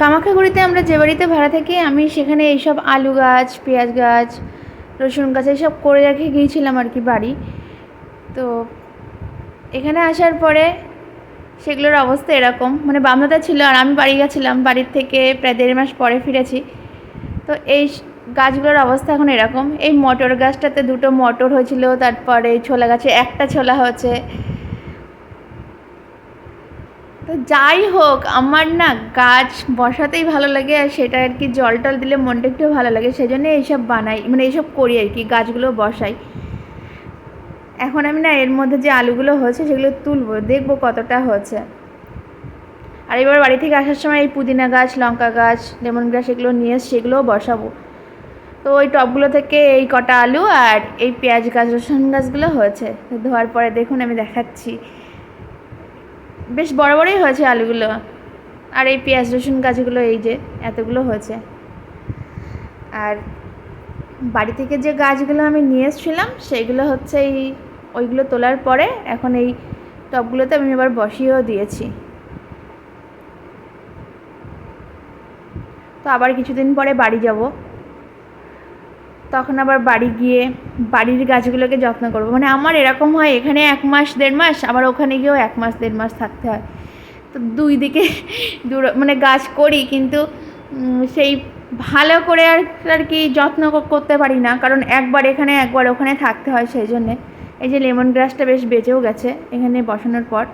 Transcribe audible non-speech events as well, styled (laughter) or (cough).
কামাখ্যাগুড়িতে আমরা যে বাড়িতে ভাড়া থাকি, আমি সেখানে এইসব আলু গাছ, পেঁয়াজ গাছ, রসুন গাছ এইসব করে রেখে গিয়েছিলাম আর কি বাড়ি। তো এখানে আসার পরে সেগুলোর অবস্থা এরকম। মানে বামনাটা ছিল আর আমি বাড়ি গেছিলাম, বাড়ির থেকে প্রায় দেড় মাস পরে ফিরেছি। তো এই গাছগুলোর অবস্থা এখন এরকম। এই মটর গাছটাতে দুটো মটর হয়েছিল, তারপরে ছোলা গাছে একটা ছোলা হয়েছে। তো যাই হোক, আমার না গাছ বসাতেই ভালো লাগে আর সেটা আর কি জল টল দিলে মনটা একটু ভালো লাগে সেই এইসব বানাই মানে এইসব করি আর কি, গাছগুলো বসাই। এখন আমি না এর মধ্যে যে আলুগুলো হয়েছে সেগুলো তুলবো, দেখব কতটা হয়েছে। আর এবার বাড়ি থেকে আসার সময় এই পুদিনা গাছ, লঙ্কা গাছ, লেমন গাছ এগুলো নিয়ে সেগুলোও বসাবো। তো ওই টবগুলো থেকে এই কটা আলু আর এই পেঁয়াজ গাছ, রসুন গাছগুলো হয়েছে ধোয়ার পরে দেখুন আমি দেখাচ্ছি। বেশ বড় বড়ই হয়েছে আলুগুলো। আর এই পেঁয়াজ, রসুন, গাছগুলো এই যে এতগুলো হয়েছে। আর বাড়ি থেকে যে গাছগুলো আমি নিয়ে এসেছিলাম সেইগুলো হচ্ছে এই ওইগুলো তোলার পরে এখন এই টবগুলোতে আমি আবার বসিয়েও দিয়েছি। তো আবার কিছুদিন পরে বাড়ি যাব। তখন আবার বাড়ি গিয়ে বাড়ির গাছগুলোকে যত্ন করব। মানে আমার এরকম হয়, এখানে এক মাস, দেড় মাস, আবার ওখানে গিয়েও এক মাস, দেড় মাস থাকতে হয়। তো দুই দিকে (laughs) দূর মানে গাছ করি কিন্তু সেই ভালো করে আর আর কি যত্ন করতে পারি না। কারণ একবার এখানে, একবার ওখানে থাকতে হয় সেই জন্যে। এই যে লেমন গ্রাসটা বেশ বেঁচেও গেছে এখানে বসানোর পর।